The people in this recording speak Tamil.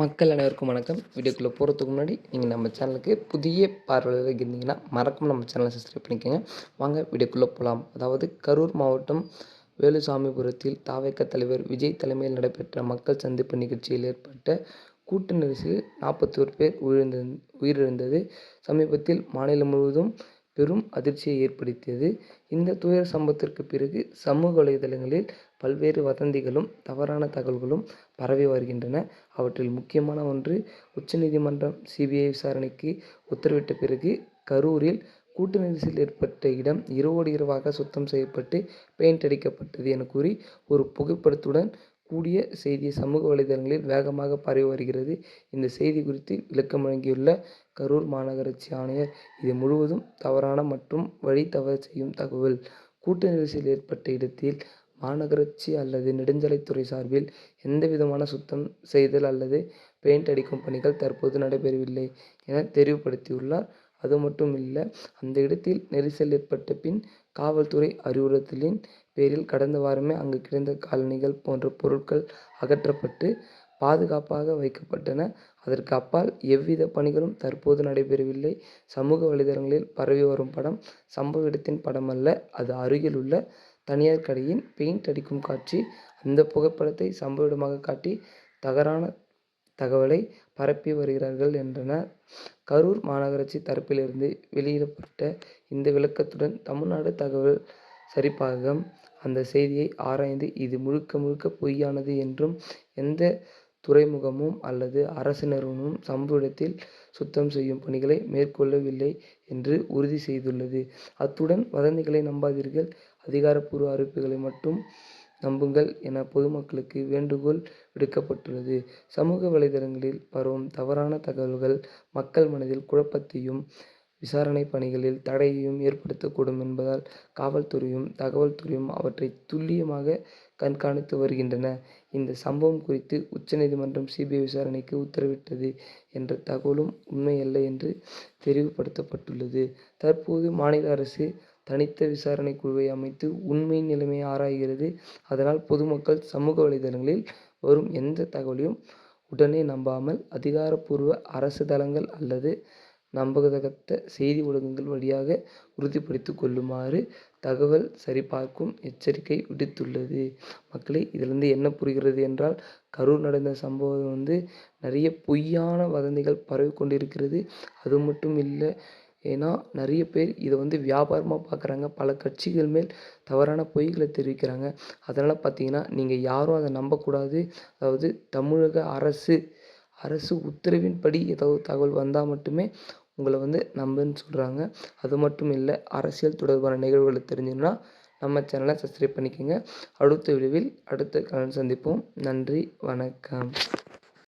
மக்கள் அனைவருக்கும் வணக்கம். வீடியோக்குள்ளே போகிறதுக்கு முன்னாடி நீங்கள் நம்ம சேனலுக்கு புதிய பார்வையில் இருந்தீங்கன்னா மறக்காம நம்ம சேனலை சப்ஸ்கிரைப் பண்ணிக்கோங்க. வாங்க வீடியோக்குள்ளே போகலாம் அதாவது கரூர் மாவட்டம் வேலுசாமிபுரத்தில் தாவேக்க தலைவர் விஜய் தலைமையில் நடைபெற்ற மக்கள் சந்திப்பு நிகழ்ச்சியில் ஏற்பட்ட கூட்ட நெரிசலில் நாற்பத்தி ஒரு பேர் உயிரிழந்த உயிரிழந்தது. சமீபத்தில் மாநிலம் முழுவதும் பெரும் அதிர்ச்சியை ஏற்படுத்தியது. இந்த துயர சம்பவத்திற்கு பிறகு சமூக வலைதளங்களில் பல்வேறு வதந்திகளும் தவறான தகவல்களும் பரவி வருகின்றன. அவற்றில் முக்கியமான ஒன்று உச்சநீதிமன்றம் சிபிஐ விசாரணைக்கு உத்தரவிட்ட பிறகு கரூரில் கூட்ட நெரிசல் ஏற்பட்ட இடம் இரவோடு இரவாக சுத்தம் செய்யப்பட்டு பெயிண்ட் அடிக்கப்பட்டது என கூறி ஒரு புகைப்படத்துடன் கூடிய செய்தி சமூக வலைதளங்களில் வேகமாக பரவி வருகிறது. இந்த செய்தி குறித்து விளக்கம் வழங்கியுள்ள கரூர் மாநகராட்சி ஆணையர் இது முழுவதும் தவறான மற்றும் வழி தவறு செய்யும் தகவல். கூட்ட நெரிசல் ஏற்பட்ட இடத்தில் மாநகராட்சி அல்லது நெடுஞ்சாலைத்துறை சார்பில் எந்தவிதமான சுத்தம் செய்தல் அல்லது பெயிண்ட் அடிக்கும் பணிகள் தற்போது நடைபெறவில்லை என தெரிவுபடுத்தியுள்ளார். அது மட்டும் இல்லை அந்த இடத்தில் நெரிசல் ஏற்பட்ட பின் காவல்துறை அறிவுறுத்தலின் பேரில் கடந்த வாரமே அங்கு கிடந்த காலணிகள் போன்ற பொருட்கள் அகற்றப்பட்டு பாதுகாப்பாக வைக்கப்பட்டன. அதற்கு அப்பால் எவ்வித பணிகளும் தற்போது நடைபெறவில்லை. சமூக வலைதளங்களில் பரவி வரும் படம் சம்பவ இடத்தின் படம் அல்ல அது அருகில் உள்ள தனியார் கடையின் பெயிண்ட் அடிக்கும் காட்சி. அந்த புகைப்படத்தை சம்பவமாக காட்டி தகரான தகவலை பரப்பி வருகிறார்கள் என்றனர் கரூர் மாநகராட்சி தரப்பிலிருந்து வெளியிடப்பட்ட இந்த விளக்கத்துடன் தமிழ்நாடு தகவல் சரிபாகம் அந்த செய்தியை ஆராய்ந்து இது முழுக்க முழுக்க பொய்யானது என்றும் எந்த துறைமுகமும் அல்லது அரசு நிறுவனமும் சம்பவத்தில் சுத்தம் செய்யும் பணிகளை மேற்கொள்ளவில்லை என்று உறுதி செய்துள்ளது. அத்துடன் வதந்திகளை நம்பாதீர்கள். அதிகாரப்பூர்வ அறிவிப்புகளை மட்டும் நம்புங்கள் என பொதுமக்களுக்கு வேண்டுகோள் விடுக்கப்பட்டுள்ளது. சமூக வலைதளங்களில் பரவும் தவறான தகவல்கள் மக்கள் மனதில் குழப்பத்தையும் விசாரணை பணிகளில் தடையையும் ஏற்படுத்தக்கூடும் என்பதால் காவல்துறையும் தகவல் துறையும் அவற்றை துல்லியமாக கண்காணித்து வருகின்றன. இந்த சம்பவம் குறித்து உச்சநீதிமன்றம் சிபிஐ விசாரணைக்கு உத்தரவிட்டது என்ற தகவலும் உண்மையல்ல என்று தெரிவுபடுத்தப்பட்டுள்ளது. தற்போது மாநில அரசு தனித்த விசாரணை குழுவை அமைத்து உண்மையின் நிலைமையை ஆராய்கிறது. அதனால் பொதுமக்கள் சமூக வலைதளங்களில் வரும் எந்த தகவலையும் உடனே நம்பாமல் அதிகாரப்பூர்வ அரசு தளங்கள் அல்லது நம்பகத்தக்க செய்தி ஊடகங்கள் வழியாக உறுதிப்படுத்தி கொள்ளுமாறு தகவல் சரிபார்க்கும் எச்சரிக்கை விடுத்துள்ளது. மக்களே இதிலிருந்து என்ன புரிகிறது என்றால் கரூர் நடந்த சம்பவம் வந்து நிறைய பொய்யான வதந்திகள் பரவி கொண்டிருக்கிறது. அது மட்டும் இல்லை ஏன்னா நிறைய பேர் இதை வந்து வியாபாரமாக பார்க்குறாங்க. பல கட்சிகள் மேல் தவறான பொய்களை தெரிவிக்கிறாங்க. அதனால் பார்த்தீங்கன்னா நீங்கள் யாரும் அதை நம்பக்கூடாது. அதாவது தமிழக அரசு அரசு உத்தரவின்படி ஏதாவது தகவல் வந்தால் மட்டுமே உங்களை வந்து நம்புன்னு சொல்கிறாங்க அது மட்டும் இல்லை அரசியல் தொடர்பான நிகழ்வுகளை தெரிஞ்சுன்னா நம்ம சேனலை சப்ஸ்கிரைப் பண்ணிக்கோங்க. அடுத்த விடுவில் அடுத்த கலன் சந்திப்போம். நன்றி வணக்கம்.